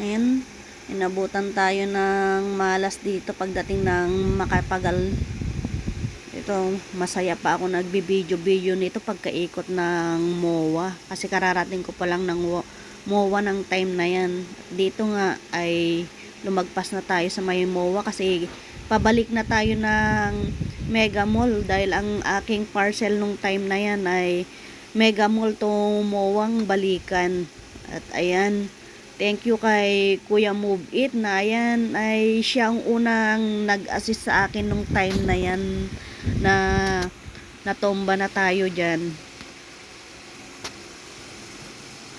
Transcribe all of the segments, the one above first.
Ayan, inabutan tayo ng malas dito pagdating ng makapagal. Ito, masaya pa ako nagbibideo-video nito pagkaikot ng MOA. Kasi kararating ko pa lang ng MOA ng time na yan. Dito nga ay lumagpas na tayo sa may MOA kasi pabalik na tayo ng Mega Mall dahil ang aking parcel nung time na yan ay Mega Mall to MOA balikan. At ayan, Thank you kay Kuya Move It na ayan ay siya ang unang nag-assist sa akin nung time na yan na natomba na tayo dyan.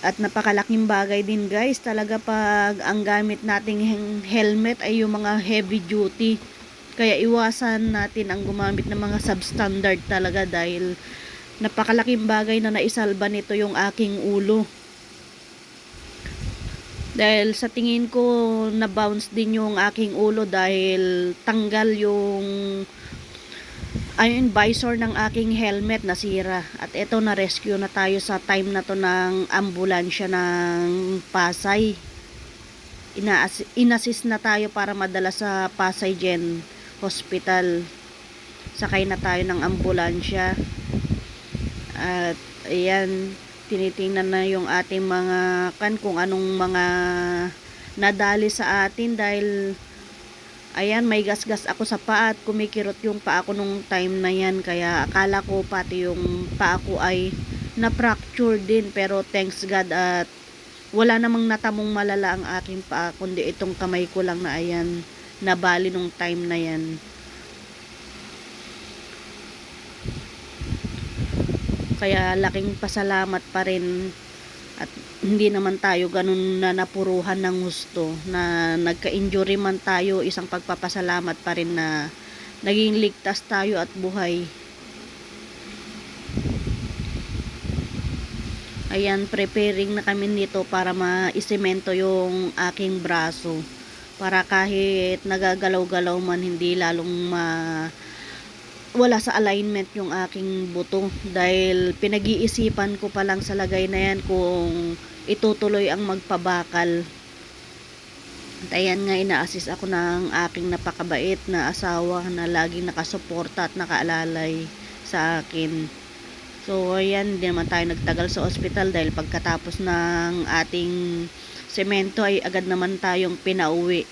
At napakalaking bagay din guys talaga pag ang gamit nating helmet ay yung mga heavy duty. Kaya iwasan natin ang gumamit ng mga substandard talaga dahil napakalaking bagay na naisalba nito yung aking ulo. Dahil sa tingin ko na bounce din yung aking ulo dahil tanggal yung ayun visor ng aking helmet nasira. At eto na rescue na tayo sa time na to ng ambulansya ng Pasay. Ina inassist na tayo para madala sa Pasay Gen Hospital. Sakay na tayo ng ambulansya. At ayan, tinitingnan na yung ating mga kan kung anong mga nadali sa atin dahil ayan may gasgas ako sa paa at kumikirot yung paa ko nung time na yan. Kaya akala ko pati yung paa ko ay na fracture din. Pero thanks God at wala namang natamong malala ang aking paa kundi itong kamay ko lang na ayan nabali nung time na yan Kaya laking pasalamat pa rin at hindi naman tayo ganun na napuruhan ng gusto na nagka-injury man tayo isang pagpapasalamat pa rin na naging ligtas tayo at buhay. Ayan, preparing na kami nito para maisemento yung aking braso. Para kahit nagagalaw-galaw man, hindi lalong ma wala sa alignment yung aking buto dahil pinag-iisipan ko pa lang sa lagay na yan kung itutuloy ang magpabakal. At ayan nga ina-assist ako ng aking napakabait na asawa na laging nakasuporta at nakaalalay sa akin. So ayan, hindi naman tayo nagtagal sa ospital dahil pagkatapos ng ating semento ay agad naman tayong pinauwi